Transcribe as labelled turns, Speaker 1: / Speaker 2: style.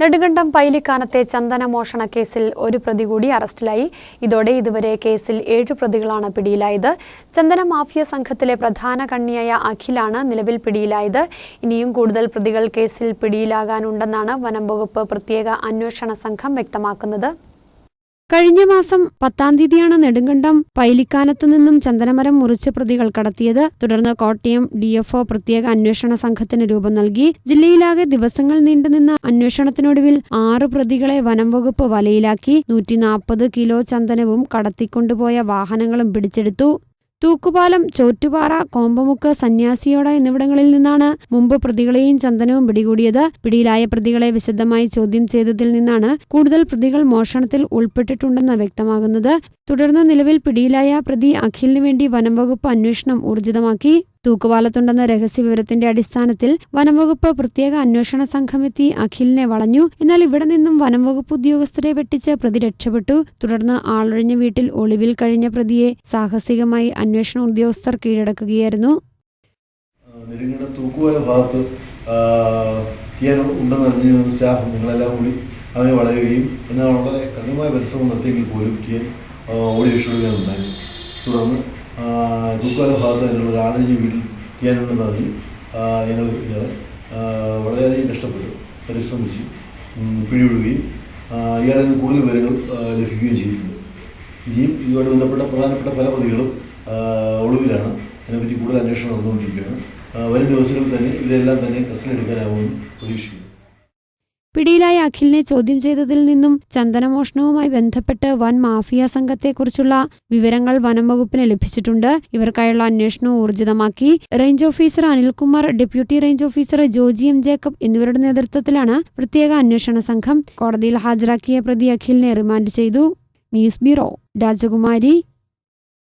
Speaker 1: നെടുങ്കണ്ടം പൈലിക്കാനത്തെ ചന്ദന മോഷണ കേസിൽ ഒരു പ്രതി കൂടി അറസ്റ്റിലായി. ഇതോടെ ഇതുവരെ കേസിൽ ഏഴ് പ്രതികളാണ് പിടിയിലായത്. ചന്ദന മാഫിയ സംഘത്തിലെ പ്രധാന കണ്ണിയായ അഖിലാണ് നിലവിൽ പിടിയിലായത്. ഇനിയും കൂടുതൽ പ്രതികൾ കേസിൽ പിടിയിലാകാനുണ്ടെന്നാണ് വനം വകുപ്പ് പ്രത്യേക അന്വേഷണ സംഘം വ്യക്തമാക്കുന്നത്. കഴിഞ്ഞ മാസം പത്താം തീയതിയാണ് നെടുങ്കണ്ടം പൈലിക്കാനത്തു നിന്നും ചന്ദനമരം മുറിച്ച് പ്രതികൾ കടത്തിയത്. തുടർന്ന് കോട്ടയം ഡിഎഫ്ഒ പ്രത്യേക അന്വേഷണ സംഘത്തിന് രൂപം നൽകി. ജില്ലയിലാകെ ദിവസങ്ങൾ നീണ്ടുനിന്ന അന്വേഷണത്തിനൊടുവിൽ ആറ് പ്രതികളെ വനം വകുപ്പ് വലയിലാക്കി. നൂറ്റി കിലോ ചന്ദനവും കടത്തിക്കൊണ്ടുപോയ വാഹനങ്ങളും പിടിച്ചെടുത്തു. തൂക്കുപാലം ചോറ്റുപാറ കോമ്പമുക്ക് സന്യാസിയോട എന്നിവിടങ്ങളിൽ നിന്നാണ് മുമ്പ് പ്രതികളെയും ചന്ദനവും പിടികൂടിയത്. പിടിയിലായ പ്രതികളെ വിശദമായി ചോദ്യം ചെയ്തതിൽ നിന്നാണ് കൂടുതൽ പ്രതികൾ മോഷണത്തിൽ ഉൾപ്പെട്ടിട്ടുണ്ടെന്ന് വ്യക്തമാകുന്നത്. തുടർന്ന് നിലവിൽ പിടിയിലായ പ്രതി അഖിലിനു വേണ്ടി വനംവകുപ്പ് അന്വേഷണം ഊർജിതമാക്കി. തൂക്കുപാലത്തുണ്ടെന്ന രഹസ്യവിവരത്തിന്റെ അടിസ്ഥാനത്തിൽ വനംവകുപ്പ് പ്രത്യേക അന്വേഷണ സംഘമെത്തി അഖിലിനെ വളഞ്ഞു. എന്നാൽ ഇവിടെ നിന്നും വനംവകുപ്പ് ഉദ്യോഗസ്ഥരെ വെട്ടിച്ച് പ്രതി രക്ഷപ്പെട്ടു. തുടർന്ന് ആളൊഴിഞ്ഞ വീട്ടിൽ ഒളിവിൽ കഴിഞ്ഞ പ്രതിയെ സാഹസികമായി അന്വേഷണ ഉദ്യോഗസ്ഥർ കീഴടക്കുകയായിരുന്നു.
Speaker 2: നെടുങ്കണ്ടം തൂക്കുവല ഭാഗത്ത് കിയാൻ ഉണ്ടെന്നറിഞ്ഞ സ്റ്റാഫ് നിങ്ങളെല്ലാം കൂടി അവനെ വളയുകയും എന്നാൽ വളരെ കഠിനമായ പരിശ്രമം നടത്തിയെങ്കിൽ പോലും കിയൻ ആ, ഓടി രക്ഷപ്പെടുകയാണുണ്ടായി തുടർന്ന് ആ, തൂക്കുവല ഭാഗത്ത് അതിനുള്ള ഒരു ആളിഞ്ഞ ഉണ്ടെന്നറിഞ്ഞ് ആ, ഞങ്ങൾ ആ, വളരെയധികം കഷ്ടപ്പെട്ടു പരിശ്രമിച്ച് പിഴിവിടുകയും ഇയാളിൽ നിന്ന് കൂടുതൽ വിവരങ്ങൾ ലഭിക്കുകയും ചെയ്തിട്ടുണ്ട്. ഇനിയും ഇതുമായിട്ട് ബന്ധപ്പെട്ട പ്രധാനപ്പെട്ട പല പ്രതികളും ഒളിവിലാണ്. അതിനെപ്പറ്റി കൂടുതൽ അന്വേഷണം നടന്നുകൊണ്ടിരിക്കുകയാണ്. വരും ദിവസങ്ങളിൽ തന്നെ ഇവരെല്ലാം തന്നെ കസ്റ്റഡി എടുക്കാനാവുമെന്ന് പ്രതീക്ഷിക്കുന്നു.
Speaker 1: പിടിയിലായ അഖിലിനെ ചോദ്യം ചെയ്തതിൽ നിന്നും ചന്ദനമോഷണവുമായി ബന്ധപ്പെട്ട് വൻ മാഫിയ സംഘത്തെക്കുറിച്ചുള്ള വിവരങ്ങൾ വനം വകുപ്പിന് ലഭിച്ചിട്ടുണ്ട്. ഇവർക്കായുള്ള അന്വേഷണം ഊർജിതമാക്കി. Range officer Anilkumar deputy range officer Joji M Jacob എന്നിവരുടെ നേതൃത്വത്തിലാണ് പ്രത്യേക അന്വേഷണ സംഘം കോടതിയിൽ ഹാജരാക്കിയ പ്രതി അഖിലിനെ റിമാൻഡ് ചെയ്തു. News bureau Rajakumari.